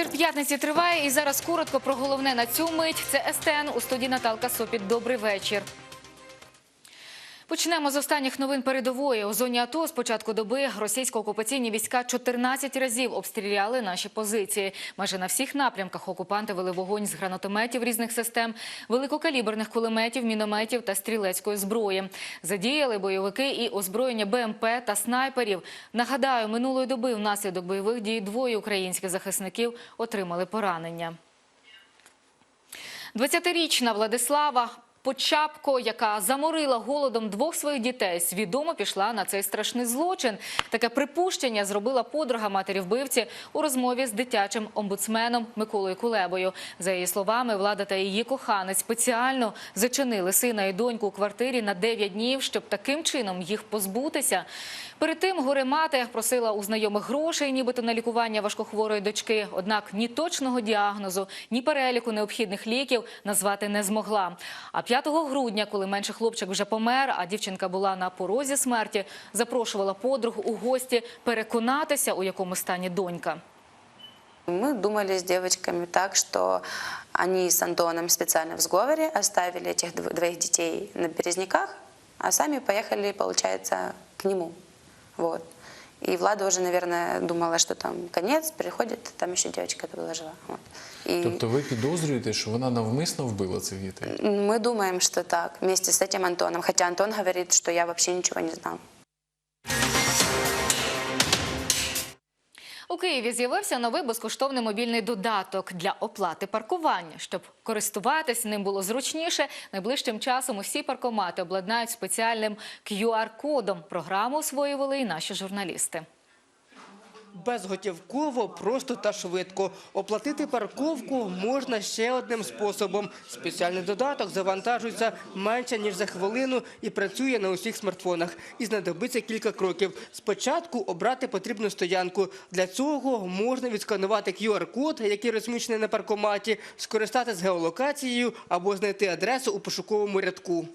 Вечір п'ятниці триває і зараз коротко про головне на цю мить. Це СТН у студії Наталка Сопіт. Добрий вечір. Почнемо з останніх новин передової. У зоні АТО з початку доби російсько-окупаційні війська 14 разів обстріляли наші позиції. Майже на всіх напрямках окупанти вели вогонь з гранатометів різних систем, великокаліберних кулеметів, мінометів та стрілецької зброї. Задіяли бойовики і озброєння БМП та снайперів. Нагадаю, минулої доби внаслідок бойових дій двоє українських захисників отримали поранення. 20-річна Владислава Почапко, яка заморила голодом двох своїх дітей, свідомо пішла на цей страшний злочин. Таке припущення зробила подруга матері вбивці у розмові з дитячим омбудсменом Миколою Кулебою. За її словами, влада та її коханець спеціально зачинили сина і доньку у квартирі на 9 днів, щоб таким чином їх позбутися. Перед тим горе мати просила у знайомих грошей, нібито на лікування важкохворої дочки. Однак ні точного діагнозу, ні переліку необхідних ліків назвати не змогла. А 5 грудня, коли менший хлопчик вже помер, а дівчинка була на порозі смерті, запрошувала подруг у гості переконатися, у якому стані донька. Мы думали с девочками так, что они с Антоном специально в сговоре оставили этих дв- двоих детей на Березняках, а сами поехали, получается, к нему. Вот. И Влада уже, наверное, думала, что там конец, приходит, там еще девочка была жива. Вот. И Тобто ви підозрюєте, що вона навмисно вбила цих дітей? мы думаем, что так, вместе с этим Антоном. Хотя Антон говорит, что я вообще ничего не знал. У Києві з'явився новий безкоштовний мобільний додаток для оплати паркування. Щоб користуватись ним було зручніше, найближчим часом усі паркомати обладнають спеціальним QR-кодом. Програму освоювали і наші журналісти. Безготівково, просто та швидко. Оплатити парковку можна ще одним способом. Спеціальний додаток завантажується менше, ніж за хвилину і працює на усіх смартфонах. І знадобиться кілька кроків. Спочатку обрати потрібну стоянку. Для цього можна відсканувати QR-код, який розміщений на паркоматі, скористатися геолокацією або знайти адресу у пошуковому рядку.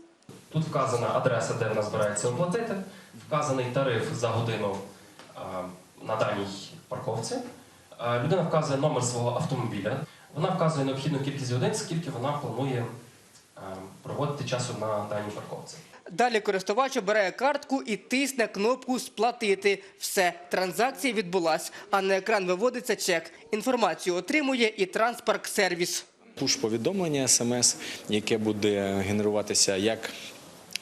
Тут вказана адреса, де вона збирається оплатити, вказаний тариф за годину на даній парковці. Е, Людина вказує номер свого автомобіля. Вона вказує необхідну кількість годин, скільки вона планує е, проводити часу на даній парковці. Далі користувач обирає картку і тисне кнопку Сплатити. Все, транзакція відбулась, а на екран виводиться чек. Інформацію отримує і транспарк-сервіс. Пуш-повідомлення смс, яке буде генеруватися як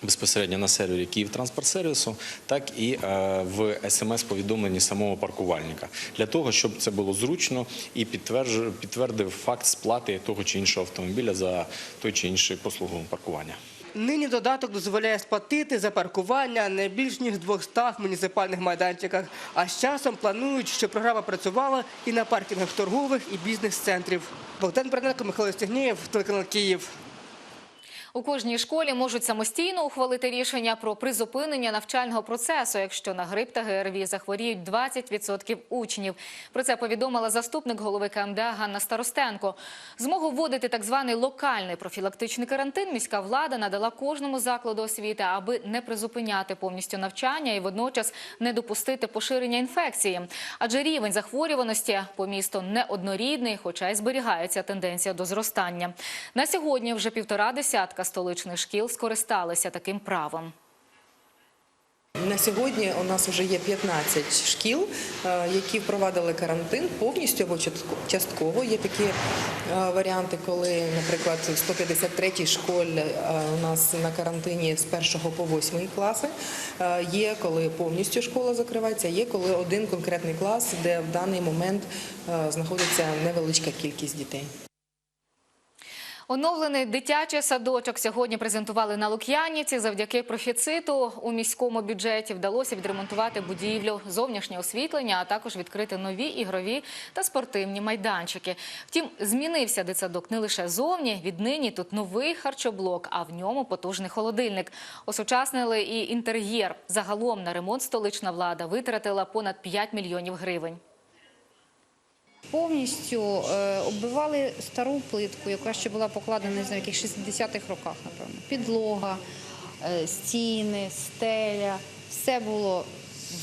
безпосередньо на сервері Київтранспортсервісу, так і е, в смс-повідомленні самого паркувальника. Для того, щоб це було зручно і підтвердив факт сплати того чи іншого автомобіля за той чи інший послугу паркування. Нині додаток дозволяє сплатити за паркування не більш ніж 200 муніципальних майданчиках. А з часом планують, що програма працювала і на паркінгах торгових і бізнес-центрів. Богдан Берненко, Михайло Стегнєєв, телеканал Київ. У кожній школі можуть самостійно ухвалити рішення про призупинення навчального процесу, якщо на грип та ГРВІ захворіють 20% учнів. Про це повідомила заступник голови КМДА Ганна Старостенко. Змогу вводити так званий локальний профілактичний карантин міська влада надала кожному закладу освіти, аби не призупиняти повністю навчання і водночас не допустити поширення інфекції. Адже рівень захворюваності по місту неоднорідний, хоча й зберігається тенденція до зростання. На сьогодні вже півтора десятка столичних шкіл скористалися таким правом. На сьогодні у нас вже є 15 шкіл, е, які впровадили карантин повністю або частково. Є такі е, варіанти, коли, наприклад, в 153-й школі е, у нас на карантині з 1 по 8 класи. Є коли повністю школа закривається, є коли один конкретний клас, де в даний момент знаходиться невеличка кількість дітей. Оновлений дитячий садочок сьогодні презентували на Лук'янівці. Завдяки профіциту у міському бюджеті вдалося відремонтувати будівлю, зовнішнє освітлення, а також відкрити нові ігрові та спортивні майданчики. Втім, змінився дитсадок не лише зовні. Віднині тут новий харчоблок, а в ньому потужний холодильник. Осучаснили і інтер'єр. Загалом на ремонт столична влада витратила понад 5 мільйонів гривень. Повністю е, оббивали стару плитку, яка ще була покладена не знаю, в яких 60-х роках, напевно. Підлога, е, стіни, стеля, все було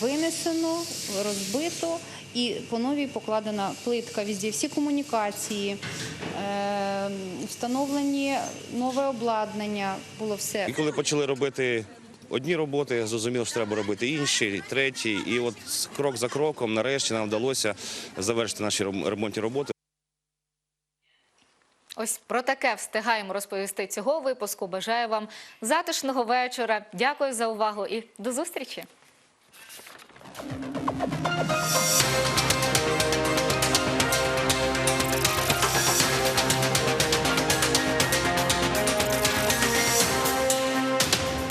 винесено, розбито і по новій покладена плитка везде, всі комунікації, е, встановлені нове обладнання, було все. І коли почали робити одні роботи, зрозуміло, що треба робити інші, треті. І от крок за кроком, нарешті, нам вдалося завершити наші ремонтні роботи. Ось про таке встигаємо розповісти цього випуску. Бажаю вам затишного вечора. Дякую за увагу і до зустрічі.